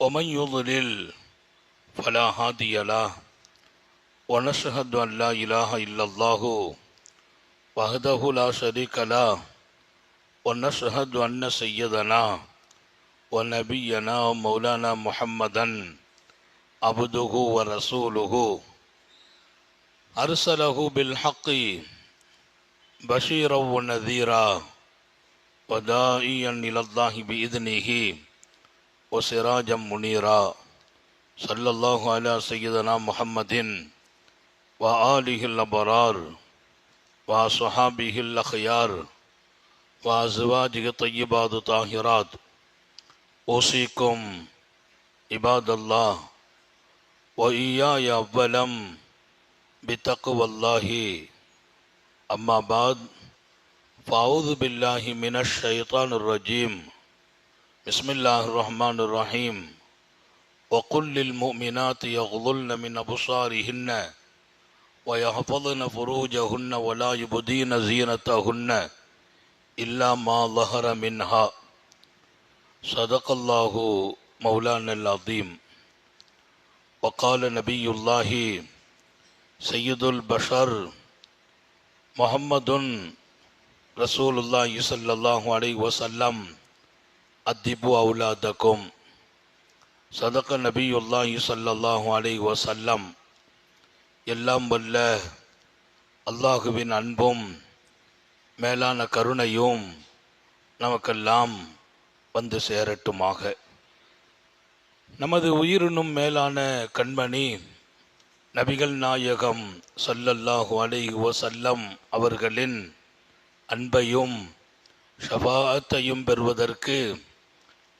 ومن يضلل فلا هادي له ونشهد أن لا إله إلا الله وحده لا شريك له ونشهد أن سيدنا ونبينا ومولانا محمدا عبده ورسوله أرسله بالحق بشيرا ونذيرا وداعيا إلى الله بإذنه وسراجا منيرا. صلى الله على سيدنا محمد وآله الأبرار وصحابه الأخيار وأزواجه الطيبات الطاهرات. أوصيكم عباد الله وإياي أولا بتقوى الله. أما بعد فأعوذ بالله من الشيطان الرجيم. بسم الله الرحمن الرحيم. وقل للمؤمنات يغضلن من أبصارهن ويحفظن فروجهن ولا يبدين زينتهن إلا ما ظهر منها. صدق الله مولانا العظيم. وقال نبي الله سيد البشر محمد رسول الله صلى الله عليه وسلم அத்திபு அவுலாதக்கும் சதக்க நபியுல்லாஹி சல்லாஹூ அலை வசல்லம் எல்லாம் வல்ல அல்லாஹுவின் அன்பும் மேலான கருணையும் நமக்கெல்லாம் வந்து சேரட்டுமாக. நமது உயிரினும் மேலான கண்மணி நபிகள் நாயகம் சல்லல்லாஹு அலை வசல்லம் அவர்களின் அன்பையும் ஷபாத்தையும் பெறுவதற்கு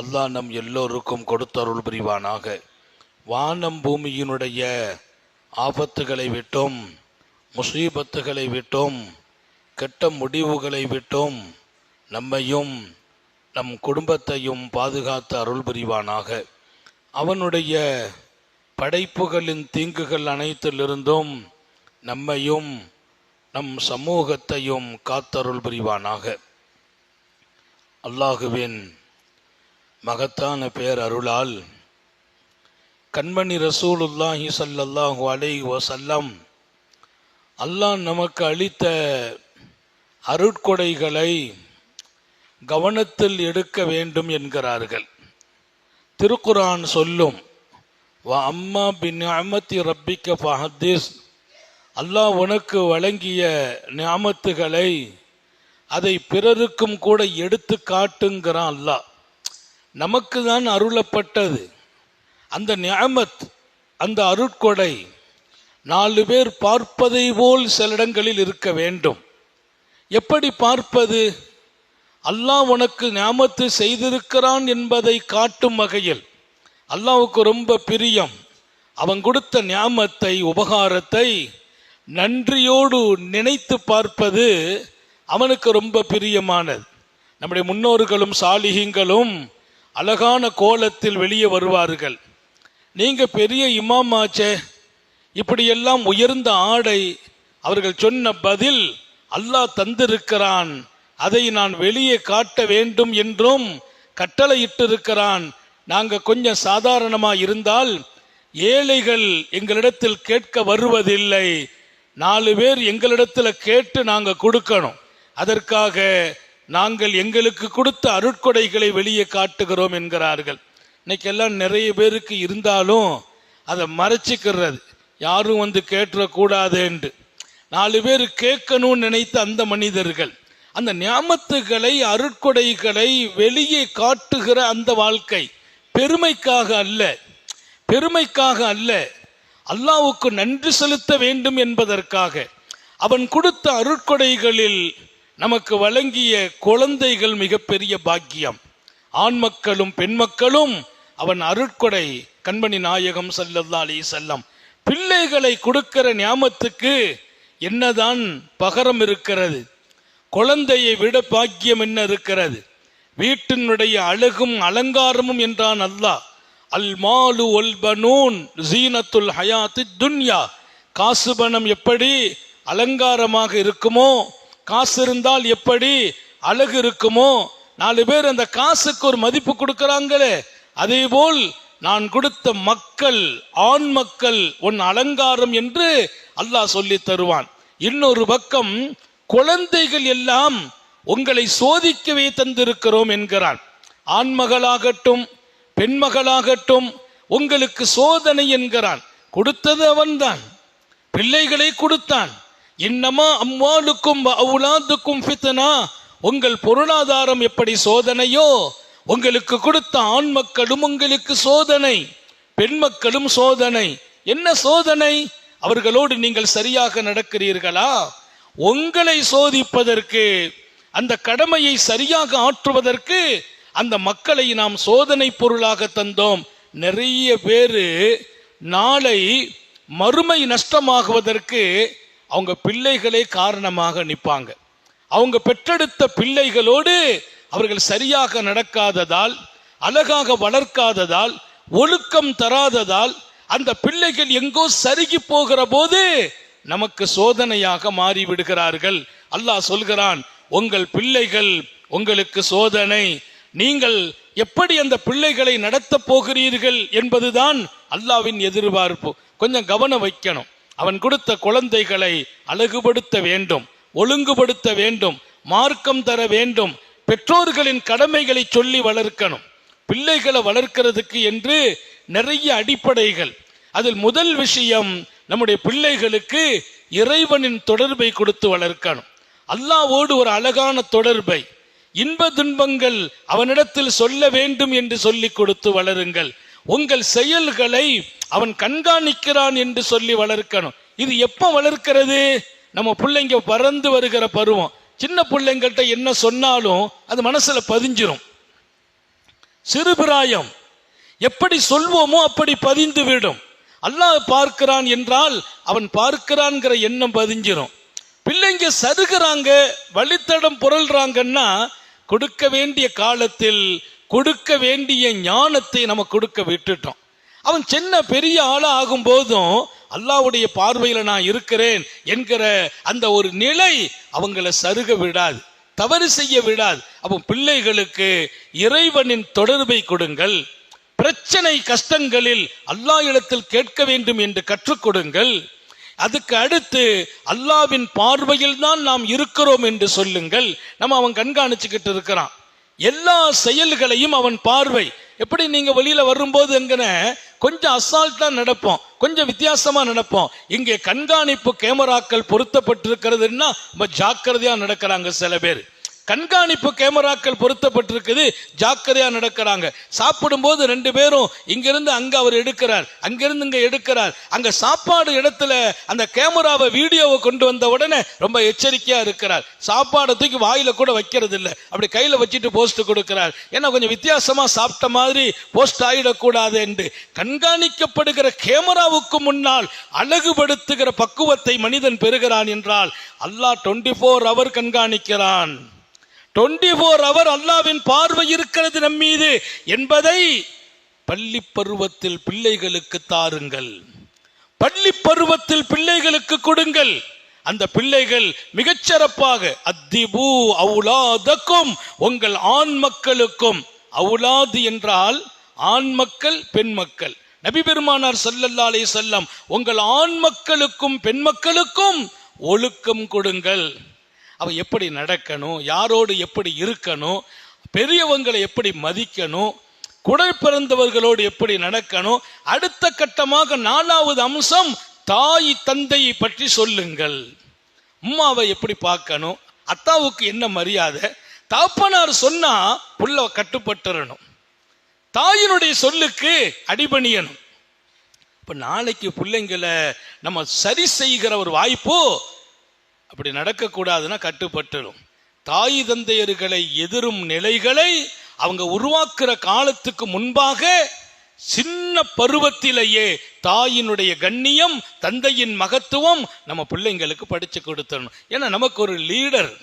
அல்லாஹ் நம் எல்லோருக்கும் கொடுத்தருள் புரிவானாக. வானம் பூமியினுடைய ஆபத்துகளை விட்டும் முசீபத்துகளை விட்டும் கெட்ட முடிவுகளை விட்டும் நம்மையும் நம் குடும்பத்தையும் பாதுகாத்து அருள் புரிவானாக. அவனுடைய படைப்புகளின் தீங்குகள் அனைத்திலிருந்தும் நம்மையும் நம் சமூகத்தையும் காத்தருள் புரிவானாக. அல்லாஹுவின் மகத்தான பேர் அருளால் கண்மணி ரசூலுல்லாஹி சல்லல்லாஹு அலை வசல்லம் அல்லாஹ் நமக்கு அளித்த அருட்கொடைகளை கவனத்தில் எடுக்க வேண்டும் என்கிறார்கள். திருக்குரான் சொல்லும் வ அம்மா பின் அமத்தி ரப்பிக்க ஃபஹத்தீஸ் அல்லாஹ் உனக்கு வழங்கிய ஞாமத்துகளை அதை பிறருக்கும் கூட எடுத்து காட்டுங்கிறான் அல்லாஹ். நமக்கு தான் அருளப்பட்டது. அந்த நியமத் அந்த அருட்கொடை நாலு பேர் பார்ப்பதை போல் சில இடங்களில் இருக்க வேண்டும். எப்படி பார்ப்பது? அல்லாஹ் உனக்கு ஞாபத்து செய்திருக்கிறான் என்பதை காட்டும் வகையில். அல்லாவுக்கு ரொம்ப பிரியம். அவன் கொடுத்த ஞாபத்தை உபகாரத்தை நன்றியோடு நினைத்து பார்ப்பது அவனுக்கு ரொம்ப பிரியமானது. நம்முடைய முன்னோர்களும் சாலிகங்களும் அழகான கோலத்தில் வெளியே வருவார்கள். நீங்க பெரிய இமாமாச்சே இப்படியெல்லாம் உயர்ந்த ஆடை அவர்கள் சொன்ன பதில் அல்லாஹ் தந்திருக்கிறான். அதை நான் வெளியே காட்ட வேண்டும் என்றும் கட்டளையிட்டிருக்கிறான். நாங்க கொஞ்சம் சாதாரணமா இருந்தால் ஏழைகள் எங்களிடத்தில் கேட்க வருவதில்லை. நாலு பேர் எங்களிடத்தில் கேட்டு நாங்க கொடுக்கணும். அதற்காக நாங்கள் எங்களுக்கு கொடுத்த அருட்கொடைகளை வெளியே காட்டுகிறோம் என்கிறார்கள். இன்னைக்கெல்லாம் நிறைய பேருக்கு இருந்தாலும் அதை மறைச்சிக்கிறது. யாரும் வந்து கேட்டுறக்கூடாதுன்ட்டு நாலு பேர் கேட்கணும்னு நினைத்த அந்த மனிதர்கள் அந்த ஞாமத்துகளை அருட்கொடைகளை வெளியே காட்டுகிற அந்த வாழ்க்கை பெருமைக்காக அல்ல. பெருமைக்காக அல்ல. அல்லாவுக்கு நன்றி செலுத்த வேண்டும் என்பதற்காக. அவன் கொடுத்த அருட்கொடைகளில் நமக்கு வழங்கிய குழந்தைகள் மிகப்பெரிய பாக்கியம். ஆண் மக்களும் பெண் மக்களும் அவன் அருட்கொடை கண்மணி நாயகம் சல்லல்லா அலி செல்லம் பிள்ளைகளை கொடுக்கிற ஞாபத்துக்கு என்னதான் பகரம் இருக்கிறது. குழந்தையை விட பாக்கியம் என்ன இருக்கிறது? வீட்டினுடைய அழகும் அலங்காரமும் என்றான் அல்லாஹ். அல் மாலு ஒல் பனூன் ஜீனத்துல் ஹயாத்து துன்யா. காசு பணம் எப்படி அலங்காரமாக இருக்குமோ காசு இருந்தால் எப்படி அழகு இருக்குமோ? நாலு பேர் அந்த காசுக்கு ஒரு மதிப்பு கொடுக்கறாங்களே. அதே போல் நான் கொடுத்த மக்கள் ஆண் மக்கள் உன் அலங்காரம் என்று அல்லாஹ் சொல்லி தருவான். இன்னொரு பக்கம் குழந்தைகள் எல்லாம் உங்களை சோதிக்கவே தந்திருக்கிறோம் என்கிறான். ஆண்மகளாகட்டும் பெண்மகளாகட்டும் உங்களுக்கு சோதனை என்கிறான். கொடுத்தது அவன்தான். பிள்ளைகளை கொடுத்தான். இன்னமா அம்மாளுக்கும் அவுலாதுக்கும் ஃபித்னா. உங்கள் பொருளாதாரம் எப்படி சோதனையோ உங்களுக்கு கொடுத்த ஆண் மக்களும் உங்களுக்கு சோதனை பெண் மக்களும் சோதனை. என்ன சோதனை? அவர்களோடு நீங்கள் சரியாக நடக்கிறீர்களா? உங்களை சோதிப்பதற்கு அந்த கடமையை சரியாக ஆற்றுவதற்கு அந்த மக்களை நாம் சோதனை பொருளாக தந்தோம். நிறைய பேரு நாளை மறுமை நஷ்டமாகுவதற்கு அவங்க பிள்ளைகளே காரணமாக நிற்பாங்க. அவங்க பெற்றெடுத்த பிள்ளைகளோடு அவர்கள் சரியாக நடக்காததால் அழகாக வளர்க்காததால் ஒழுக்கம் தராததால் அந்த பிள்ளைகள் எங்கோ சருகி போகிற போது நமக்கு சோதனையாக மாறிவிடுகிறார்கள். அல்லாஹ் சொல்கிறான் உங்கள் பிள்ளைகள் உங்களுக்கு சோதனை. நீங்கள் எப்படி அந்த பிள்ளைகளை நடத்தப் போகிறீர்கள் என்பதுதான் அல்லாவின் எதிர்பார்ப்பு. கொஞ்சம் கவனம் வைக்கணும். அவன் கொடுத்த குழந்தைகளை அழகுபடுத்த வேண்டும் ஒழுங்குபடுத்த வேண்டும் மார்க்கம் தர வேண்டும் பெற்றோர்களின் கடமைகளை சொல்லி வளர்க்கணும். பிள்ளைகளை வளர்க்கிறதுக்கு என்று நிறைய அடிப்படைகள். அதில் முதல் விஷயம் நம்முடைய பிள்ளைகளுக்கு இறைவனின் தொடர்பை கொடுத்து வளர்க்கணும். அல்லாவோடு ஒரு அழகான தொடர்பை. இன்ப துன்பங்கள் அவனிடத்தில் சொல்ல வேண்டும் என்று சொல்லிக் கொடுத்து வளருங்கள். உங்கள் செயல்களை அவன் கண்காணிக்கிறான் என்று சொல்லி வளர்க்கணும். இது எப்போ வளர்க்கிறது? நம்ம பிள்ளைங்க பறந்து வருகிற பருவம். சின்ன பிள்ளைங்கள்ட்ட என்ன சொன்னாலும் அது மனசுல பதிஞ்சிரும். சிறுபிராயம் எப்படி சொல்வோமோ அப்படி பதிந்து விடும் அல்லாஹ் பார்க்கிறான் என்றால் அவன் பார்க்கிறான்ங்கிற எண்ணம் பதிஞ்சிரும். பிள்ளைங்க சருகிறாங்க வழித்தடம் புரள்றாங்கன்னா கொடுக்க வேண்டிய காலத்தில் கொடுக்க வேண்டிய ஞானத்தை நம்ம கொடுக்க விட்டுட்டோம். அவன் சின்ன பெரிய ஆளாக ஆகும் போதும் அல்லாவுடைய பார்வையில் நான் இருக்கிறேன் என்கிற அந்த ஒரு நிலை அவங்கள சருக விடாது தவறு செய்ய விடாது. அப்போ பிள்ளைகளுக்கு இறைவனின் தொடர்பை கொடுங்கள். பிரச்சனை கஷ்டங்களில் அல்லாஹ் இடத்தில் கேட்க வேண்டும் என்று கற்றுக் கொடுங்கள். அதுக்கு அடுத்து அல்லாவின் பார்வையில் தான் நாம் இருக்கிறோம் என்று சொல்லுங்கள். நம்ம அவன் கண்காணிச்சுக்கிட்டு இருக்கிறான். எல்லா செயல்களையும் அவன் பார்வை. எப்படி நீங்க வெளியில வரும்போது எங்கன கொஞ்சம் அசால்ட்டா நடப்போம். கொஞ்சம் வித்தியாசமா நடப்போம். இங்கே கண்காணிப்பு கேமராக்கள் பொருத்தப்பட்டிருக்கிறதுன்னா ரொம்ப ஜாக்கிரதையா நடக்கிறாங்க சில பேர். கண்காணிப்பு கேமராக்கள் பொருத்தப்பட்டிருக்குது. ஜாக்கிரதையா நடக்கிறாங்க. சாப்பிடும்போது ரெண்டு பேரும் இங்கிருந்து அங்க அவர் எடுக்கிறார் அங்கிருந்து இங்க எடுக்கிறார். அங்க சாப்பாடு இடத்துல அந்த கேமராவை வீடியோவை கொண்டு வந்த உடனே ரொம்ப எச்சரிக்கையா இருக்கிறார். சாப்பாடை தூக்கி வாயில கூட வைக்கிறது இல்லை அப்படி கையில வச்சுட்டு போஸ்ட் கொடுக்கிறார். ஏன்னா கொஞ்சம் வித்தியாசமா சாப்பிட்ட மாதிரி போஸ்ட் ஆயிடக்கூடாது என்று. கண்காணிக்கப்படுகிற கேமராவுக்கு முன்னால் அழகுபடுத்துகிற பக்குவத்தை மனிதன் பெறுகிறான் என்றால் அல்லாஹ் டுவெண்ட்டி ஃபோர் அவர் கண்காணிக்கிறான். டுவெண்டி ஃபோர் அவர் அல்லாவின் பார்வை இருக்கிறது நம்மீது என்பதை பள்ளி பருவத்தில் பிள்ளைகளுக்கு தாருங்கள். பள்ளி பருவத்தில் பிள்ளைகளுக்கு கொடுங்கள். அந்த பிள்ளைகள் மிகச்சிறப்பாக அத்திபு அவுலாதக்கும் உங்கள் ஆண் மக்களுக்கும். அவுலாது என்றால் ஆண் மக்கள் பெண் மக்கள். நபி பெருமானார் ஸல்லல்லாஹு செல்லம் உங்கள் ஆண் மக்களுக்கும் பெண் மக்களுக்கும் ஒழுக்கம் கொடுங்கள். அவ எப்படி நடக்கணும் யாரோடு எப்படி இருக்கணும் பெரியவங்களை எப்படி மதிக்கணும் குடல் பிறந்தவர்களோடு எப்படி நடக்கணும் அடுத்த கட்டமாக நாலாவது அம்சம் தாய் தந்தையை பற்றி சொல்லுங்கள். அம்மாவை எப்படி பார்க்கணும் அத்தாவுக்கு என்ன மரியாதை? தாப்பனார் சொன்னா புள்ள கட்டுப்பட்டுறணும். தாயினுடைய சொல்லுக்கு அடிபணியணும். இப்ப நாளைக்கு பிள்ளைங்களை நம்ம சரி செய்கிற ஒரு வாய்ப்போ அப்படி நடக்கக்கூடாதுன்னா கட்டுப்பட்டுரும். தாய் தந்தையர்களை எதிரும் நிலைகளை அவங்க உருவாக்குற காலத்துக்கு முன்பாக சின்ன பருவத்திலேயே தாயினுடைய கண்ணியம் தந்தையின் மகத்துவம் நம்ம பிள்ளைங்களுக்கு படிச்சு கொடுத்துடணும். ஏன்னா நமக்கு ஒரு லீடர்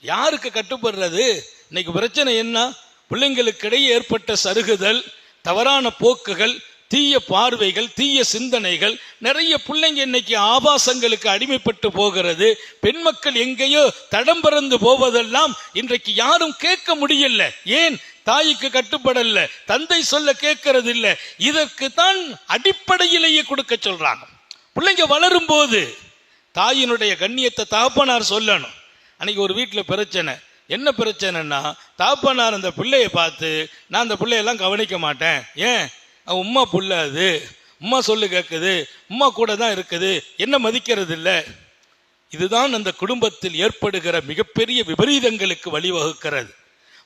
யாருக்கு கட்டுப்படுறது? இன்னைக்கு பிரச்சனை என்ன? பிள்ளைங்களுக்கிடையே ஏற்பட்ட சருகுதல் தவறான போக்குகள் தீய பார்வைகள் தீய சிந்தனைகள் நிறைய பிள்ளைங்க இன்னைக்கு ஆபாசங்களுக்கு அடிமைப்பட்டு போகிறது. பெண் மக்கள் எங்கேயோ தடம் பறந்து போவதெல்லாம் இன்றைக்கு யாரும் கேட்க முடியல. ஏன்? தாய்க்கு கட்டுப்படல தந்தை சொல்ல கேட்கறது இல்லை இதற்கு தான் அடிப்படையிலேயே கொடுக்க சொல்றாங்க. பிள்ளைங்க வளரும் போது தாயினுடைய கண்ணியத்தை தகப்பனார் சொல்லணும். அன்னைக்கு ஒரு வீட்டில் பிரச்சனை. என்ன பிரச்சனைன்னா தாப்பனார் அந்த பிள்ளையை பார்த்து நான் அந்த பிள்ளையெல்லாம் கவனிக்க மாட்டேன். ஏன்? உம்மா புள்ள அது. உம்மா சொல்லு கேட்குது உம்மா கூட தான் இருக்குது. என்ன மதிக்கிறது இல்லை இதுதான் அந்த குடும்பத்தில் ஏற்படுகிற மிகப்பெரிய விபரீதங்களுக்கு வழிவகுக்கிறது.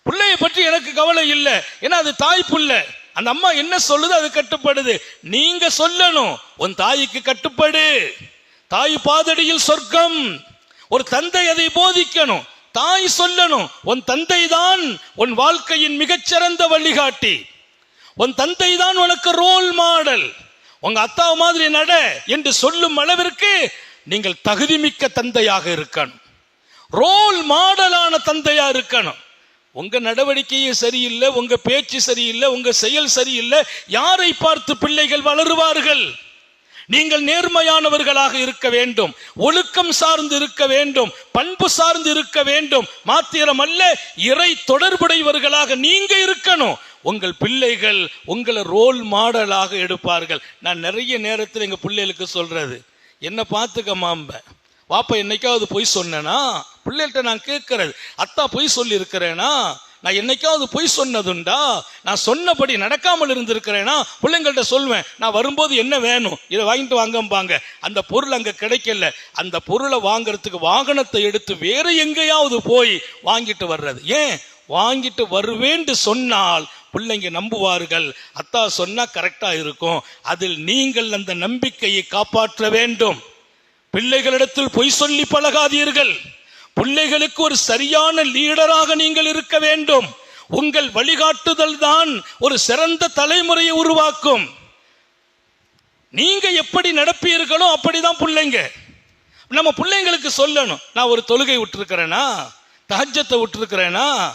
பிள்ளையை பற்றி எனக்கு கவலை இல்லை. ஏன்னா அது தாய் புள்ள. அந்த அம்மா என்ன சொல்லுது அது கட்டுப்படுது. நீங்க சொல்லணும். உன் தாய்க்கு கட்டுப்படு. தாய் பாதடியில் சொர்க்கம். ஒரு தந்தை அதை போதிக்கணும். தாய் சொல்லணும். உன் தந்தை தான் உன் வாழ்க்கையின் மிகச்சிறந்த வழிகாட்டி. உன் தந்தை தான் உனக்கு ரோல் மாடல் உங்க அத்தா மாதிரி நட என்று சொல்லும் அளவிற்கு நீங்கள் தகுதிமிக்க தந்தையாக இருக்கணும். ரோல் மாடலான தந்தையா இருக்கணும். உங்க நடவடிக்கையே சரியில்லை உங்க பேச்சு சரியில்லை உங்க செயல் சரியில்லை யாரை பார்த்து பிள்ளைகள் வளருவார்கள்? நீங்கள் நேர்மையானவர்களாக இருக்க வேண்டும் ஒழுக்கம் சார்ந்து இருக்க வேண்டும் பண்பு சார்ந்து இருக்க வேண்டும். மாத்திரம் அல்ல இறை தொடர்புடையவர்களாக நீங்க இருக்கணும். உங்கள் பிள்ளைகள் உங்களை ரோல் மாடலாக எடுப்பார்கள். நான் நிறைய நேரத்தில் எங்கள் பிள்ளைகளுக்கு சொல்கிறது என்னை பார்த்துக்க மாம்ப? வாப்பா என்னைக்காவது பொய் சொன்னேனா? பிள்ளைகள்ட்ட நான் கேட்கறது. அத்தா பொய் சொல்லியிருக்கிறேனா? நான் என்னைக்காவது பொய் சொன்னதுண்டா? நான் சொன்னபடி நடக்காமல் இருந்திருக்கிறேன்னா பிள்ளைங்கள்ட்ட சொல்வேன். நான் வரும்போது என்ன வேணும்? இதை வாங்கிட்டு வாங்கம்பாங்க. அந்த பொருள் அங்கே கிடைக்கல. அந்த பொருளை வாங்குறதுக்கு வாகனத்தை எடுத்து வேறு எங்கேயாவது போய் வாங்கிட்டு வர்றது. ஏன்? வாங்கிட்டு வருவேன்ட்டு சொன்னால் பிள்ளைங்க நம்புவார்கள். அத்தா சொன்னா கரெக்டா இருக்கும். அதில் நீங்கள் அந்த நம்பிக்கையை காப்பாற்ற வேண்டும். பிள்ளைகளிடத்தில் பொய் சொல்லி பழகாதீர்கள். பிள்ளைகளுக்கு ஒரு சரியான லீடராக நீங்கள் இருக்க வேண்டும். உங்கள் வழிகாட்டுதல் தான் ஒரு சிறந்த தலைமுறையை உருவாக்கும். நீங்க எப்படி நடப்பீர்களோ அப்படிதான் பிள்ளைங்க. நம்ம பிள்ளைங்களுக்கு சொல்லணும். நான் ஒரு தொழுகை விட்டுருக்கிறேனா? தஹஜத்தை விட்டுருக்கிறேனா?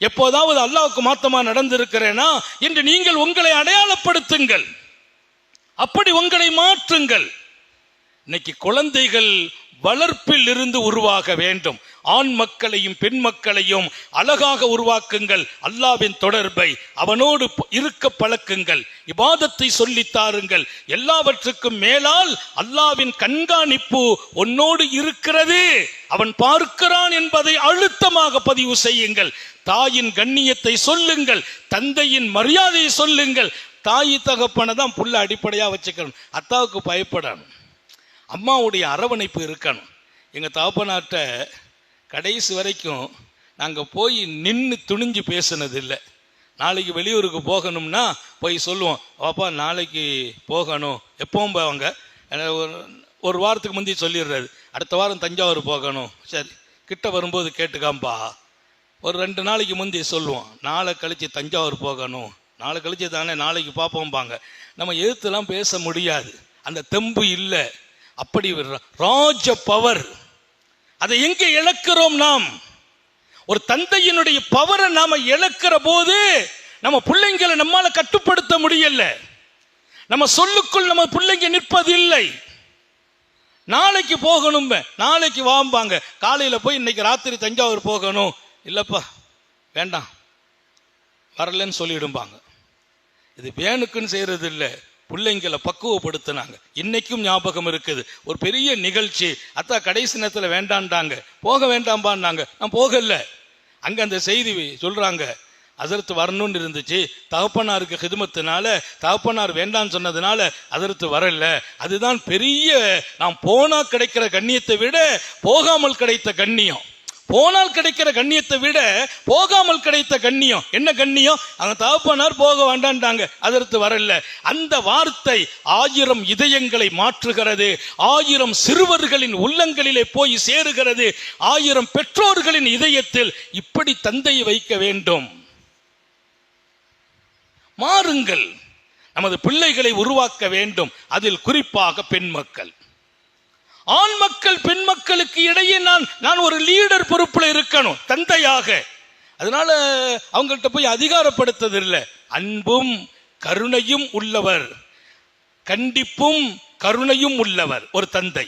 எப்போதாவது அல்லாவுக்கு மாத்தமா நடந்திருக்கிறேனா? என்று நீங்கள் உங்களை அடையாளப்படுத்துங்கள். அப்படி உங்களை மாற்றுங்கள். இன்னைக்கு குழந்தைகள் வளர்ப்பில் இருந்து உருவாக வேண்டும். ஆண் மக்களையும் பெண் மக்களையும் அழகாக உருவாக்குங்கள். அல்லாவின் தொடர்பை அவனோடு இருக்க பழக்குங்கள். இபாதத்தை சொல்லி தாருங்கள். எல்லாவற்றுக்கும் மேலால் அல்லாவின் கண்காணிப்பு உன்னோடு இருக்கிறது. அவன் பார்க்கிறான் என்பதை அழுத்தமாக பதிவு செய்யுங்கள். தாயின் கண்ணியத்தை சொல்லுங்கள். தந்தையின் மரியாதையை சொல்லுங்கள். தாய் தகப்பனை தான் புள்ள அடிப்படையாக வச்சுக்கணும். அத்தாவுக்கு பயப்படணும். அம்மாவுடைய அரவணைப்பு இருக்கணும். எங்கள் தகப்பனாட்ட கடைசி வரைக்கும் நாங்கள் போய் நின்று துணிஞ்சு பேசுனது இல்லை நாளைக்கு வெளியூருக்கு போகணும்னா போய் சொல்லுவோம் பாப்பா நாளைக்கு போகணும். எப்பவும் போவாங்க. ஒரு ஒரு வாரத்துக்கு முந்தி சொல்லிடுறாரு அடுத்த வாரம் தஞ்சாவூர் போகணும். சரி கிட்ட வரும்போது கேட்டுக்காம்பா. ஒரு ரெண்டு நாளைக்கு முந்தி சொல்லுவோம் நாளை கழித்து தஞ்சாவூர் போகணும். நாளை கழித்து தானே நாளைக்கு பார்ப்போம்பாங்க நம்ம எழுத்துலாம் பேச முடியாது. அந்த தெம்பு இல்லை. அப்படி ராஜ பவர். அதை எங்கே இழக்கிறோம் நாம்? ஒரு தந்தையினுடைய பவரை நாம இழக்கிற போது நம்ம பிள்ளைங்களை நம்மால கட்டுப்படுத்த முடியல. நம்ம சொல்லுக்குள் நம்ம பிள்ளைங்க நிற்பது இல்லை நாளைக்கு போகணும் நாளைக்கு வாம்பாங்க. காலையில போய் இன்னைக்கு ராத்திரி தஞ்சாவூர் போகணும். இல்லப்பா வேண்டாம். வரலன்னு சொல்லிடும்பாங்க. இது வேணுக்குன்னு செய்யறது இல்லை பிள்ளைங்களை பக்குவப்படுத்தினாங்க. இன்னைக்கும் ஞாபகம் இருக்குது. ஒரு பெரிய நிகழ்ச்சி அத்தா கடைசி நேரத்தில் வேண்டான்டாங்க. போக வேண்டாம்பான்னாங்க. நான் போகல. அங்கே அந்த செய்தி சொல்கிறாங்க அதற்கு வரணும்னு இருந்துச்சு. தகப்பனாருக்கு ஹிதுமத்தினால தகப்பனார் வேண்டான்னு சொன்னதுனால அதற்கு வரல. அதுதான் பெரிய நாம் போனால் கிடைக்கிற கண்ணியத்தை விட போகாமல் கிடைத்த கண்ணியம். போனால் கிடைக்கிற கண்ணியத்தை விட போகாமல் கிடைத்த கண்ணியம். என்ன கண்ணியம்? அவங்க தகப்பனார் போக வேண்டான்ட்டாங்க அதற்கு வரல. அந்த வார்த்தை ஆயிரம் இதயங்களை மாற்றுகிறது. ஆயிரம் சிறுவர்களின் உள்ளங்களிலே போய் சேருகிறது. ஆயிரம் பெற்றோர்களின் இதயத்தில் இப்படி தந்தையை வைக்க வேண்டும். மாறுங்கள். நமது பிள்ளைகளை உருவாக்க வேண்டும். அதில் குறிப்பாக பெண் மக்கள் ஆண் மக்கள் பெண் மக்களுக்கு இடையே நான் நான் ஒரு லீடர் பொறுப்புல இருக்கணும் தந்தையாக. அதனால அவங்கள்ட்ட போய் அதிகாரப்படுத்தது இல்லை அன்பும் கருணையும் உள்ளவர். கண்டிப்பும் கருணையும் உள்ளவர் ஒரு தந்தை.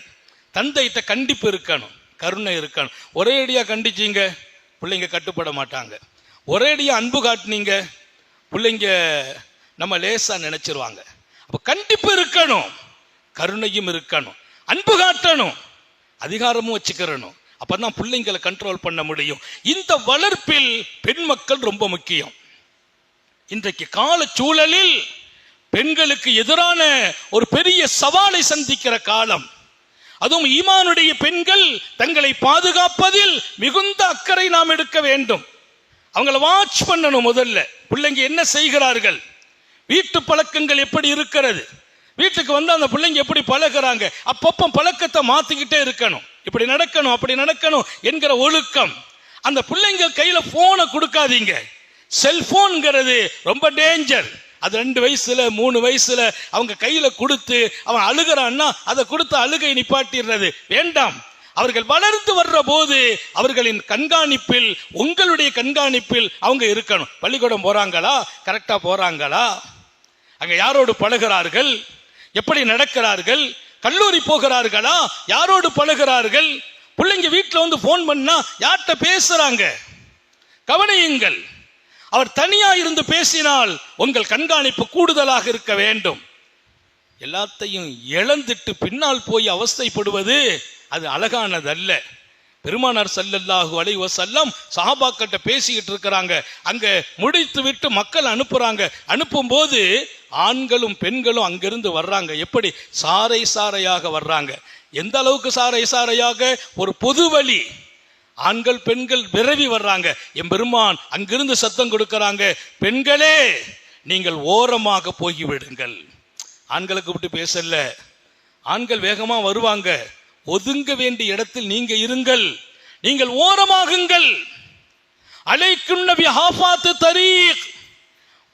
தந்தைகிட்ட கண்டிப்பு இருக்கணும் கருணை இருக்கணும். ஒரே அடியா கண்டிச்சீங்க பிள்ளைங்க கட்டுப்பட மாட்டாங்க. ஒரே அடியா அன்பு காட்டினீங்க பிள்ளைங்க நம்ம லேசா நினைச்சிருவாங்க. அப்ப கண்டிப்பு இருக்கணும் கருணையும் இருக்கணும். அன்பு காட்டணும். அதிகாரமும் வச்சுக்கிறணும். அப்பதான் பிள்ளைங்களை கண்ட்ரோல் பண்ண முடியும். இந்த வளர்ப்பில் பெண் மக்கள் ரொம்ப முக்கியம். இன்றைக்கு கால சூழலில் பெண்களுக்கு எதிரான ஒரு பெரிய சவாலை சந்திக்கிற காலம். அதுவும் ஈமானுடைய பெண்கள் தங்களை பாதுகாப்பதில் மிகுந்த அக்கறை நாம் எடுக்க வேண்டும். அவங்கள வாட்ச் பண்ணணும் முதல்ல. பிள்ளைங்க என்ன செய்கிறார்கள்? வீட்டு பழக்கங்கள் எப்படி இருக்கிறது? வீட்டுக்கு வந்து அந்த பிள்ளைங்க எப்படி பழகுறாங்க? அப்பப்போ பழக்கத்தை மாத்திக்கிட்டே இருக்கணும். இப்படி நடக்கணும் அப்படி நடக்கணும் என்கிற ஒழுக்கம். அந்த பிள்ளைங்க கையில போனை கொடுக்காதீங்க. செல்போன்ங்கிறது ரொம்ப டேஞ்சர் அது ரெண்டு வயசுல மூணு வயசுல அவங்க கையில கொடுத்து அவன் அழுகிறான்னா அதை கொடுத்து அழுகை நிப்பாட்டிடுறது. வேண்டாம். அவர்கள் வளர்ந்து வர்ற போது அவர்களின் கண்காணிப்பில் உங்களுடைய கண்காணிப்பில் அவங்க இருக்கணும். பள்ளிக்கூடம் போறாங்களா? கரெக்டா போறாங்களா? அங்க யாரோடு பழகிறார்கள்? எப்படி நடக்கிறார்கள்? கல்லூரி போகிறார்களா? யாரோடு பழகிறார்கள்? பிள்ளைங்க வீட்டில் வந்து ஃபோன் பண்ணா யார்கிட்ட பேசுறாங்க? கவனியுங்கள். அவர் தனியா இருந்து பேசினால் உங்கள் கண்காணிப்பு கூடுதலாக இருக்க வேண்டும். எல்லாத்தையும் இழந்துட்டு பின்னால் போய் அவஸ்தைப்படுவது அது அழகானதல்ல. பெருமானார் சல்லல்லாஹு அலைஹி செல்லம் சஹாபாக்கிட்ட பேசிக்கிட்டு இருக்கிறாங்க. அங்க முடித்து விட்டு மக்கள் அனுப்புறாங்க. அனுப்பும்போது ஆண்களும் பெண்களும் அங்கிருந்து வர்றாங்க. எப்படி? சாறை சாறையாக வர்றாங்க. எந்த அளவுக்கு சாறை சாறையாக ஒரு பொது வழி. ஆண்கள் பெண்கள் விரவி வர்றாங்க. என் பெருமான் அங்கிருந்து சத்தம் கொடுக்கறாங்க. பெண்களே நீங்கள் ஓரமாக போய்விடுங்கள். ஆண்களுக்கு விட்டு பேசல. ஆண்கள் வேகமா வருவாங்க. ஒதுங்க வேண்டிய இடத்தில் நீங்க இருங்கள். நீங்கள் ஓரமாகுங்கள். அழைக்கும் நபி ஹாஃபாத்து தரீக்.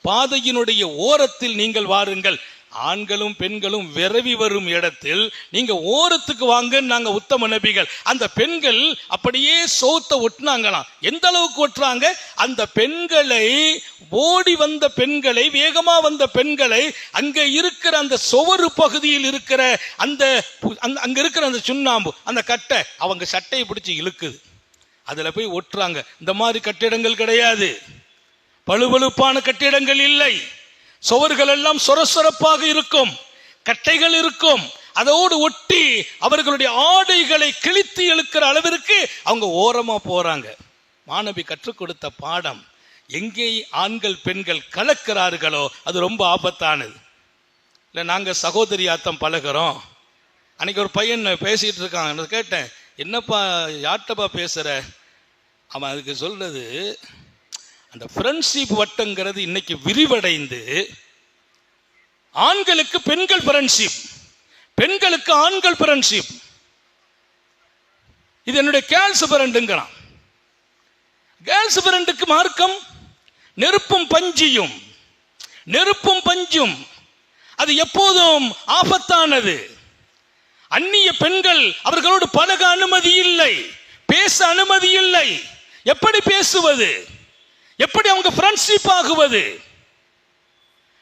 பாதையினுடைய ஓரத்தில் நீங்கள் வாருங்கள். ஆண்களும் பெண்களும் விரவி வரும் இடத்தில் நீங்க ஓரத்துக்கு வாங்கன்னு நாங்க உத்தம நபிகள். அந்த பெண்கள் அப்படியே சோத்த ஒட்டினாங்களாம். எந்த அளவுக்கு ஒட்டுறாங்க? அந்த பெண்களை ஓடி வந்த பெண்களை வேகமா வந்த பெண்களை அங்க இருக்கிற அந்த சுவரு பகுதியில் இருக்கிற அந்த பு- அங்க இருக்கிற அந்த சுண்ணாம்பு அந்த கட்டை அவங்க சட்டையை பிடிச்சி இழுக்குது. அதுல போய் ஒட்டுறாங்க. இந்த மாதிரி கட்டிடங்கள் கிடையாது. பழுவழுப்பான கட்டிடங்கள் இல்லை. சுவர்கள் எல்லாம் சொரசொரப்பாக இருக்கும். கட்டைகள் இருக்கும். அதோடு ஒட்டி அவர்களுடைய ஆடைகளை கிழித்து இழுக்கிற அளவிற்கு அவங்க ஓரமா போறாங்க. மாணவி கற்றுக் கொடுத்த பாடம் எங்கே ஆண்கள் பெண்கள் கலக்கிறார்களோ அது ரொம்ப ஆபத்தானது. இல்லை நாங்கள் சகோதரி ஆத்தம் பழகுறோம். அன்னைக்கு ஒரு பையன் பேசிகிட்டு இருக்கான். நான் கேட்டேன் என்னப்பா யார்கிட்டப்பா பேசுகிற அவன் அதுக்கு சொல்கிறது அந்த ஃப்ரெண்ட்ஷிப் வட்டங்கிறது இன்னைக்கு விரிவடைந்து ஆண்களுக்கு பெண்கள் ஃப்ரெண்ட்ஷிப் பெண்களுக்கு ஆண்கள் ஃப்ரெண்ட்ஷிப் இது என்னுடைய கேர்ள்ஸ் ஃப்ரெண்டுங்கிறான் கேர்ள்ஸ் ஃப்ரெண்டுக்கு மார்க்கம் நெருப்பும் பஞ்சியும் நெருப்பும் பஞ்சும் அது எப்போதும் ஆபத்தானது. அந்நிய பெண்கள் அவர்களோடு பழக அனுமதி இல்லை பேச அனுமதி இல்லை. எப்படி பேசுவது? எப்படி அவங்க ஃப்ரெண்ட்ஷிப் ஆகுவது?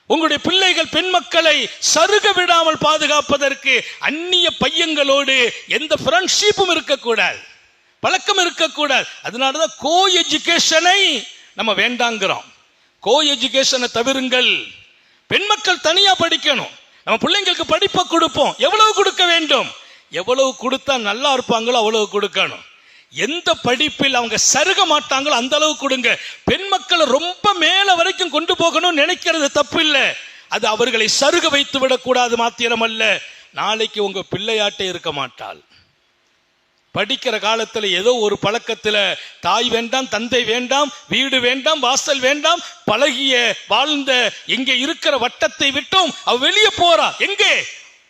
உங்களுடைய பிள்ளைகள் பெண் மக்களை சருக விடாமல் பாதுகாப்பதற்கு அந்நிய பையங்களோடு எந்த ஃப்ரெண்ட்ஷிப்பும் இருக்கக்கூடாது. பழக்கம் இருக்கக்கூடாது. அதனால தான் கோ எஜுகேஷனை நம்ம வேண்டாங்கிறோம். கோ எஜுகேஷனை தவிருங்கள். பெண் மக்கள் தனியா படிக்கணும். நம்ம பிள்ளைங்களுக்கு படிப்பை கொடுப்போம். எவ்வளவு கொடுக்க வேண்டும்? எவ்வளவு கொடுத்தா நல்லா இருப்பாங்களோ அவ்வளவு கொடுக்கணும். எந்த படிப்பில் அவங்க சருக மாட்டாங்களோ அந்த அளவு கொடுங்க. பெண் மக்களை ரொம்ப மேல வரைக்கும் கொண்டு போகணும்னு நினைக்கிறது தப்பு இல்லை அது அவர்களை சருக வைத்து விடக்கூடாது மாத்திரம் அல்ல நாளைக்கு உங்க பிள்ளையாட்டே இருக்க மாட்டாள். படிக்கிற காலத்துல ஏதோ ஒரு பழக்கத்துல தாய் வேண்டாம் தந்தை வேண்டாம் வீடு வேண்டாம் வாசல் வேண்டாம் பழகிய வாழ்ந்த எங்க இருக்கிற வட்டத்தை விட்டும் அவ வெளியே போறா. எங்கே?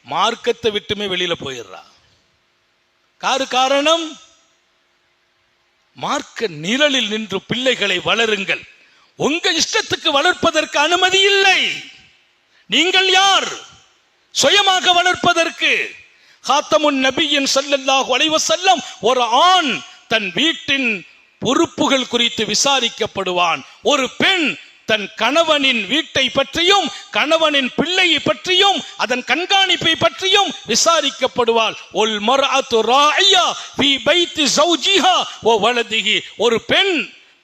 மார்க்கத்தை விட்டுமே வெளியில போயிடுறா. காரு காரணம்? மார்க்க நிழலில் நின்று பிள்ளைகளை வளருங்கள். உங்க இஷ்டத்துக்கு வளர்ப்பதற்கு அனுமதி இல்லை. நீங்கள் யார்? சுயமாக வளர்ப்பதற்கு. ஹாத்தமுன் நபியின் ஸல்லல்லாஹு அலைஹி செல்லம் ஒரு ஆண் தன் வீட்டின் பொறுப்புகள் குறித்து விசாரிக்கப்படுவான். ஒரு பெண் தன் கணவனின் வீட்டை பற்றியும் கணவனின் பிள்ளையை பற்றியும் அதன் கண்காணிப்பை பற்றியும் விசாரிக்கப்படுவாள். ஒல் மர்அத்து ராஇயா ஃபீ பைத்தி ஜௌஜிஹா ஓ வலதிகி ஒரு பெண்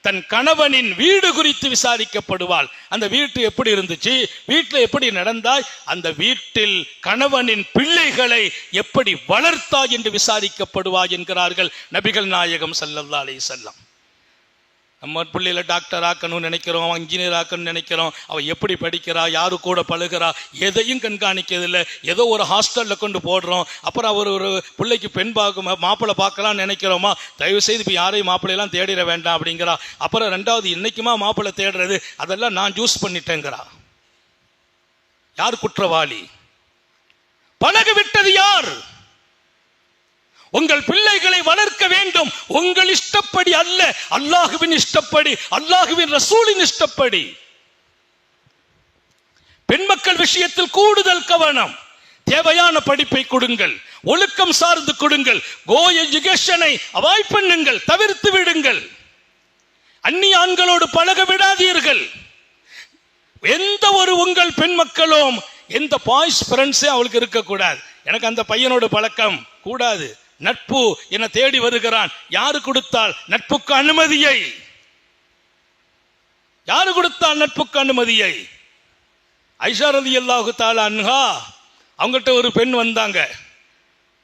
தன் கணவனின் வீடு குறித்து விசாரிக்கப்படுவாள். அந்த வீட்டு எப்படி இருந்துச்சு? வீட்டில் எப்படி நடந்தாய்? அந்த வீட்டில் கணவனின் பிள்ளைகளை எப்படி வளர்த்தாய் என்று விசாரிக்கப்படுவாய் என்கிறார்கள் நபிகள் நாயகம் ஸல்லல்லாஹு அலி செல்லம் நம்ம பிள்ளையில டாக்டர் ஆக்கணும்னு நினைக்கிறோம் இன்ஜினியர் ஆக்கணும்னு நினைக்கிறோம் அவள் எப்படி படிக்கிறா யாரு கூட பழகுறா எதையும் கண்காணிக்கிறதில்ல ஏதோ ஒரு ஹாஸ்டலில் கொண்டு போடுறோம். அப்புறம் அவர் ஒரு பிள்ளைக்கு பெண் பார்க்க மாப்பிள்ளை பார்க்கலாம்னு நினைக்கிறோமா? தயவு செய்து இப்போ யாரையும் மாப்பிள்ளையெல்லாம் தேடிட வேண்டாம் அப்படிங்கிறா. அப்புறம் ரெண்டாவது இன்னைக்குமா மாப்பிள்ளை தேடுறது? அதெல்லாம் நான் ஜூஸ் பண்ணிட்டேங்கிறா. யார் குற்றவாளி? பழக விட்டது யார்? உங்கள் பிள்ளைகளை வளர்க்க வேண்டும். உங்கள் இஷ்டப்படி அல்ல. அல்லாஹுவின் இஷ்டப்படி அல்லாஹுவின் ரசூலின் இஷ்டப்படி. பெண் மக்கள் விஷயத்தில் கூடுதல் கவனம். தேவையான படிப்பை கொடுங்கள். ஒழுக்கம் சார்ந்து கொடுங்கள். கோ எஜுகேஷனை அவாய்ட் பண்ணுங்கள். தவிர்த்து விடுங்கள். அந்நிய ஆண்களோடு பழக விடாதீர்கள். எந்த ஒரு உங்கள் பெண் மக்களும் எந்த பாய்ஸ் ஃப்ரெண்ட்ஸே அவளுக்கு இருக்கக்கூடாது. எனக்கு அந்த பையனோட பழக்கம் கூடாது. நட்பு என தேடி வருகிறான். யாரு கொடுத்தால் நட்புக்கு அனுமதியை? யாரு கொடுத்தால் நட்புக்கு அனுமதியை? ஐஷா ரதி அல்லாஹு தாலா அன்ஹா அவங்ககிட்ட ஒரு பெண் வந்தாங்க.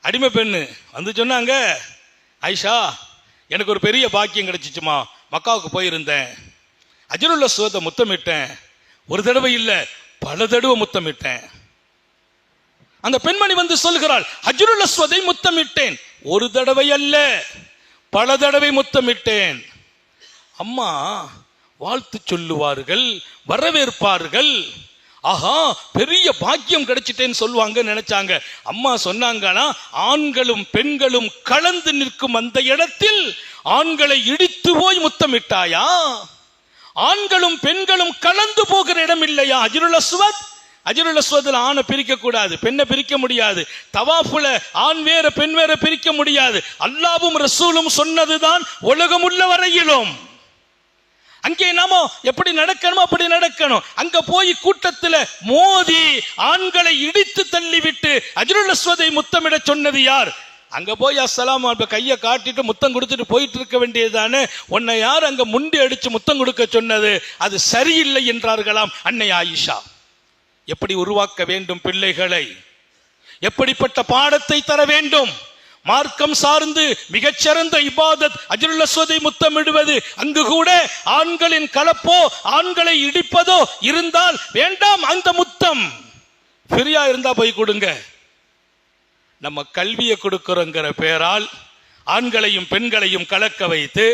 அடிமை பெண்ணு. வந்து சொன்னாங்க ஐஷா எனக்கு ஒரு பெரிய பாக்கியம் கிடைச்சிச்சுமா. மக்காவுக்கு போயிருந்தேன். அஜருள்ள சுகத்தை முத்தமிட்டேன். ஒரு தடவை இல்லை பல தடவை முத்தமிட்டேன். அந்த பெண்மணி வந்து சொல்கிறாள் அஜருல் அஸ்வதை முத்தமிட்டேன். ஒரு தடவை அல்ல பல தடவை முத்தமிட்டேன். அம்மா வாழ்த்து சொல்லுவார்கள் வரவேற்பார்கள். ஆஹா பெரிய பாக்கியம் கிடைச்சிட்டேன்னு சொல்லுவாங்க நினைச்சாங்க. அம்மா சொன்னாங்கன்னா ஆண்களும் பெண்களும் கலந்து நிற்கும் அந்த இடத்தில் ஆண்களை இடித்து போய் முத்தமிட்டாயா? ஆண்களும் பெண்களும் கலந்து போகிற இடம் இல்லையா அஜருல் அஸ்வத்? அஜருல் அஸ்வத்தில் ஆணை பிரிக்க கூடாது பெண்ணை பிரிக்க முடியாது. தவாஃபுல ஆண் வேற பெண் வேற பிரிக்க முடியாது. அல்லாவும் ரசூலும் சொன்னதுதான் உலகம் உள்ள வரையிலும். அங்கே நாம எப்படி நடக்கணுமோ அப்படி நடக்கணும். அங்க போய் கூட்டத்துல மோதி ஆண்களை இடித்து தள்ளிவிட்டு அஜருல் அஸ்வதை முத்தமிட சொன்னது யார்? அங்க போய் அசலாம் அப்ப கையை காட்டிட்டு முத்தம் கொடுத்துட்டு போயிட்டு இருக்க வேண்டியதுதானே? உன்னை யார் அங்க முண்டி அடிச்சு முத்தம் கொடுக்க சொன்னது? அது சரியில்லை என்றார்களாம் அன்னை ஆயிஷா. எப்படி உருவாக்க வேண்டும் பிள்ளைகளை? எப்படிப்பட்ட பாடத்தை தர வேண்டும்? மார்க்கம் சார்ந்து மிகச்சிறந்த இபாதத் அஜருல் முத்தமிடுவது அங்கு கூட ஆண்களின் கலப்போ ஆண்களை இடிப்பதோ இருந்தால் வேண்டாம் அந்த முத்தம். ஃப்ரீயா இருந்தா போய் கொடுங்க. நம்ம கல்வியை கொடுக்கிறோங்கிற பேரால் ஆண்களையும் பெண்களையும் கலக்க வைத்து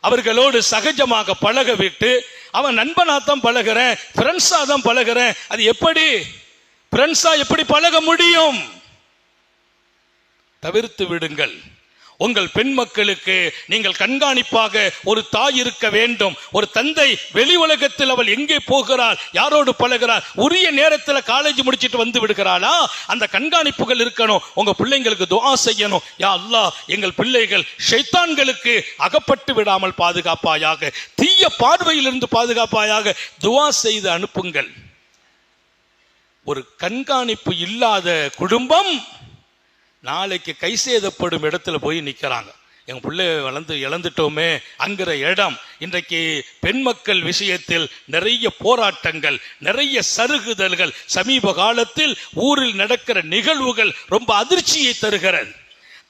அவர்களோடு சகஜமாக பழக விட்டு அவன் நண்பனா தான் பழகிறேன். ஃப்ரெண்ட்ஸாக தான் பழகிறேன். அது எப்படி? ஃப்ரெண்ட்ஸாக எப்படி பழக முடியும்? தவிர்த்து விடுங்கள். உங்கள் பெண் மக்களுக்கு நீங்கள் கண்காணிப்பாக ஒரு தாய் இருக்க வேண்டும். ஒரு தந்தை வெளி உலகத்தில் அவள் எங்கே போகிறாள் யாரோடு பழகிறாள் உரிய நேரத்தில் காலேஜ் முடிச்சிட்டு வந்து விடுகிறாளா? அந்த கண்காணிப்புகள் இருக்கணும். உங்க பிள்ளைங்களுக்கு துவா செய்யணும். யா அல்லாஹ் எங்கள் பிள்ளைகள் ஷைத்தான்களுக்கு அகப்பட்டு விடாமல் பாதுகாப்பாயாக தீய பார்வையிலிருந்து பாதுகாப்பாயாக துவா செய்து அனுப்புங்கள். ஒரு கண்காணிப்பு இல்லாத குடும்பம் நாளைக்கு கை சேதப்படும் இடத்துல போய் நிற்கிறாங்க எங்க பிள்ளை வளர்ந்து இழந்துட்டோமே அங்கிற இடம். இன்றைக்கு பெண் மக்கள் விஷயத்தில் நிறைய போராட்டங்கள் நிறைய சருகுதல்கள் சமீப காலத்தில் ஊரில் நடக்கிற நிகழ்வுகள் ரொம்ப அதிர்ச்சியை தருகிறது.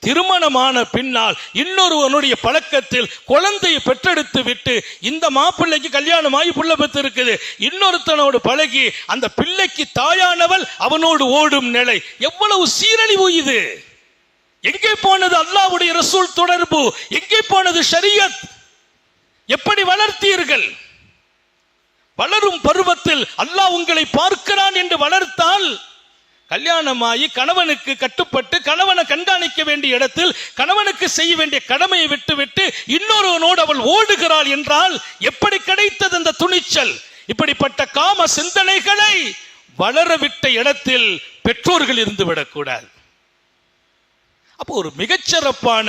திருமணமான பின்னால் இன்னொருவனுடைய பழக்கத்தில் குழந்தையை பெற்றெடுத்து விட்டு இந்த மாப்பிள்ளைக்கு கல்யாணம் ஆகி புள்ள பெற்று இருக்குது இன்னொருத்தனோடு பழகி அந்த பிள்ளைக்கு தாயானவள் அவனோடு ஓடும் நிலை. எவ்வளவு சீரழிவு இது. எங்கே போனது அல்லாஹ்வுடைய ரசூல் தொடர்பு? எங்கே போனது ஷரியத்? எப்படி வளர்த்தீர்கள்? வளரும் பருவத்தில் அல்லாஹ் உங்களை பார்க்கிறான் என்று வளர்த்தால் கல்யாணமாகி கணவனுக்கு கட்டுப்பட்டு கணவனை கண்காணிக்க வேண்டிய இடத்தில் கணவனுக்கு செய்ய வேண்டிய கடமையை விட்டுவிட்டு இன்னொருவனோடு அவள் ஓடுகிறாள் என்றால் எப்படி கிடைத்தது அந்த துணிச்சல்? இப்படிப்பட்ட காம சிந்தனைகளை வளரவிட்ட இடத்தில் பெற்றோர்கள் இருந்து விடக்கூடாது. அப்போ ஒரு மிகச்சிறப்பான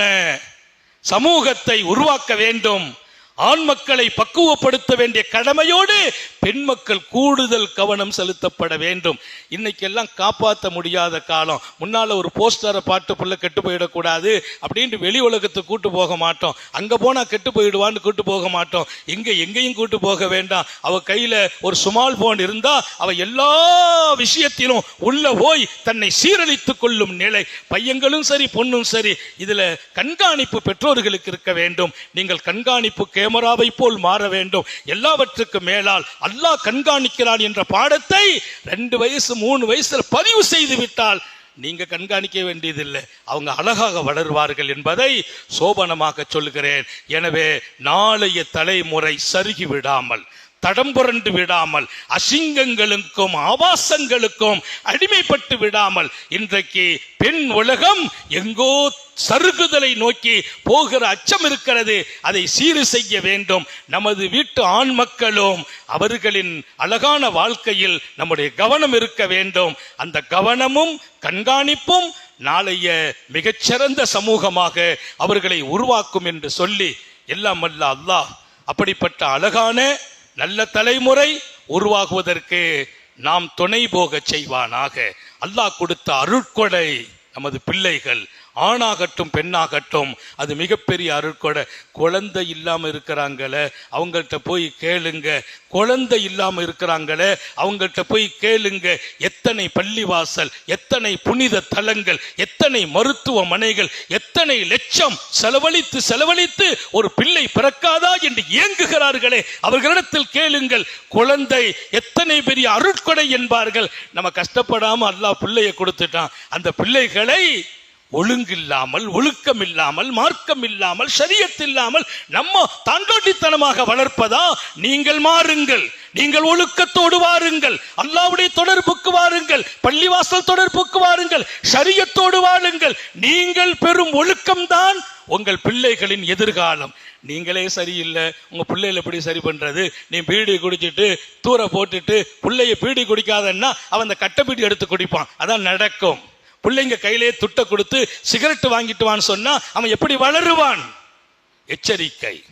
சமூகத்தை உருவாக்க வேண்டும். ஆண் மக்களை பக்குவப்படுத்த வேண்டிய கடமையோடு பெண் மக்கள் கூடுதல் கவனம் செலுத்தப்பட வேண்டும். இன்னைக்கெல்லாம் காப்பாற்ற முடியாத காலம். முன்னால ஒரு போஸ்டரை பாட்டு புள்ள கெட்டு போயிடக்கூடாது. அப்படின்ட்டு வெளி உலகத்துக்கு கூட்டு போக மாட்டோம். அங்க போனா கெட்டு போயிடுவான்னு கூட்டு போக மாட்டோம். எங்க எங்கேயும் கூட்டு போக வேண்டாம். அவ கையில ஒரு சுமால் போன் இருந்தா அவ எல்லா விஷயத்திலும் உள்ள போய் தன்னை சீரழித்துக் கொள்ளும் நிலை. பையங்களும் சரி பொண்ணும் சரி இதுல கண்காணிப்பு பெற்றோர்களுக்கு இருக்க வேண்டும். நீங்கள் கண்காணிப்பு கேமராவை போல் மாற வேண்டும். எல்லாவற்றுக்கும் மேலால் அல்லாஹ் கண்காணிக்கிறான் என்ற பாடத்தை ரெண்டு வயசு மூணு வயசுல பதிவு செய்து விட்டால் நீங்க கண்காணிக்க வேண்டியதில்லை. அவங்க அழகாக வளருவார்கள் என்பதை சோபனமாக சொல்கிறேன் எனவே நாளைய தலைமுறை சருகி விடாமல் தடம் புரண்டு விடாமல் அசிங்கங்களுக்கும் ஆபாசங்களுக்கும் அடிமைப்பட்டு விடாமல் இன்றைக்கு பெண் உலகம் எங்கோ சருகுதலை நோக்கி போகிற அச்சம் இருக்கிறது. அதை சீறு செய்ய வேண்டும். நமது வீட்டு ஆண் மக்களும் அவர்களின் அழகான வாழ்க்கையில் நம்முடைய கவனம் இருக்க வேண்டும். அந்த கவனமும் கண்காணிப்பும் நாளைய மிகச்சிறந்த சமூகமாக அவர்களை உருவாக்கும் என்று சொல்லி எல்லாம் அல்ல அல்லாஹ் அப்படிப்பட்ட அழகான நல்ல தலைமுறை உருவாகுவதற்கு நாம் துணை போகச் செய்வானாக. அல்லாஹ் கொடுத்த அருட்கொடை நமது பிள்ளைகள் ஆணாகட்டும் பெண்ணாகட்டும் அது மிகப்பெரிய அருட்கொடை. குழந்தை இல்லாமல் இருக்கிறாங்களே அவங்கள்ட்ட போய் கேளுங்க. குழந்தை இல்லாமல் இருக்கிறாங்களே அவங்கள்ட்ட போய் கேளுங்க. எத்தனை பள்ளிவாசல் எத்தனை புனித தலங்கள் எத்தனை மருத்துவமனைகள் எத்தனை லட்சம் செலவழித்து செலவழித்து ஒரு பிள்ளை பிறக்காதா என்று ஏங்குகிறார்களே அவர்களிடத்தில் கேளுங்கள். குழந்தை எத்தனை பெரிய அருட்கொடை என்பார்கள். நம்ம கஷ்டப்படாமல் அல்லா பிள்ளையை கொடுத்துட்டான். அந்த பிள்ளைகளை ஒழுங்கில்லாமல் ஒழுக்கம் இல்லாமல் மார்க்கம் இல்லாமல் சரியத்தில்லாமல் இல்லாமல் நம்ம தாண்டோட்டித்தனமாக வளர்ப்பதா? நீங்கள் மாறுங்கள். நீங்கள் ஒழுக்கத்தோடு வாருங்கள். அல்லாவுடைய தொடர்புக்கு வாருங்கள். பள்ளிவாசல் தொடர்புக்கு வாருங்கள். சரியத்தோடு வாழுங்கள். நீங்கள் பெறும் ஒழுக்கம்தான் உங்கள் பிள்ளைகளின் எதிர்காலம். நீங்களே சரியில்லை. உங்கள் பிள்ளைகளை எப்படி சரி பண்ணுறது நீ பீடி குடிச்சிட்டு தூர போட்டுட்டு பிள்ளைய பீடி குடிக்காதன்னா அவன் அந்த கட்டை பீடி எடுத்து குடிப்பான். அதான் நடக்கும். பிள்ளைங்க கையிலே துட்டை கொடுத்து சிகரெட்டு வாங்கிட்டு வான்னு சொன்னா அவன் எப்படி வளருவான்? எச்சரிக்கை.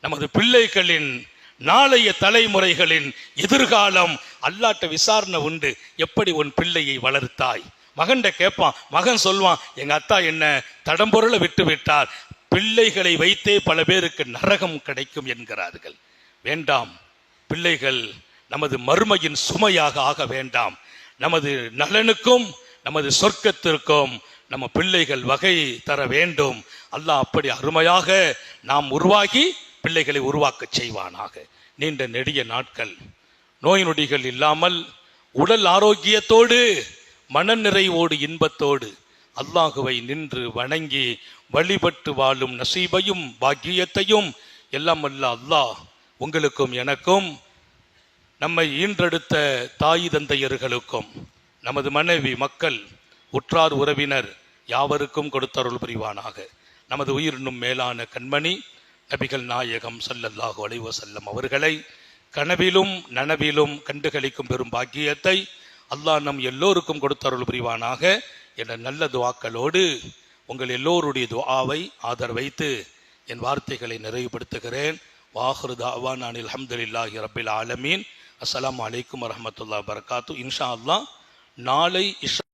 நமது பிள்ளைகளின் நாளைய தலைமுறைகளின் எதிர்காலம் அல்லாட்ட விசாரணை உண்டு. எப்படி உன் பிள்ளையை வளர்த்தாய்? மகன்கிட்ட கேட்பான் மகன் சொல்வான் எங்க அத்தா என்ன தடம்பொருளை விட்டு விட்டார். பிள்ளைகளை வைத்தே பல பேருக்கு நரகம் கிடைக்கும் என்கிறார்கள். வேண்டாம். பிள்ளைகள் நமது மறுமையின் சுமையாக ஆக வேண்டாம். நமது நலனுக்கும் நமது சொர்க்கத்திற்கும் நம்ம பிள்ளைகள் வகை தர வேண்டும். அல்லாஹ் அப்படி அருமையாக நாம் உருவாகி பிள்ளைகளை உருவாக்கச் செய்வானாக. நீண்ட நெடிய நாட்கள். நோய் நொடிகள் இல்லாமல் உடல் ஆரோக்கியத்தோடு மன நிறைவோடு இன்பத்தோடு அல்லாஹுவை நின்று வணங்கி வழிபட்டு வாழும் நசீபையும் பாக்கியத்தையும் எல்லாம் அல்ல அல்லாஹ் உங்களுக்கும் எனக்கும் நம்மை ஈன்றெடுத்த தாய் தந்தையர்களுக்கும் நமது மனைவி மக்கள் உற்றார் உறவினர் யாவருக்கும் கொடுத்தருள் புரிவானாக. நமது உயிரினும் மேலான கண்மணி நபிகள் நாயகம் சல்லல்லாஹு அலைஹி வஸல்லம் அவர்களை கனவிலும் நனவிலும் கண்டுகளிக்கும் பெரும் பாக்கியத்தை அல்லாஹ் நம் எல்லோருக்கும் கொடுத்தருள் புரிவானாக. என நல்ல துவாக்களோடு உங்கள் எல்லோருடைய துஆவை ஆதரவைத்து என் வார்த்தைகளை நிறைவுபடுத்துகிறேன். வாஹ்ரு தாவான் அனில் அஹமதுல்லாஹி ரபில் ஆலமீன். அஸ்லாம் அலைக்கும் வரமத்துல்லா பரகாத்து இன்ஷா அல்லாஹ் நாளை இஷா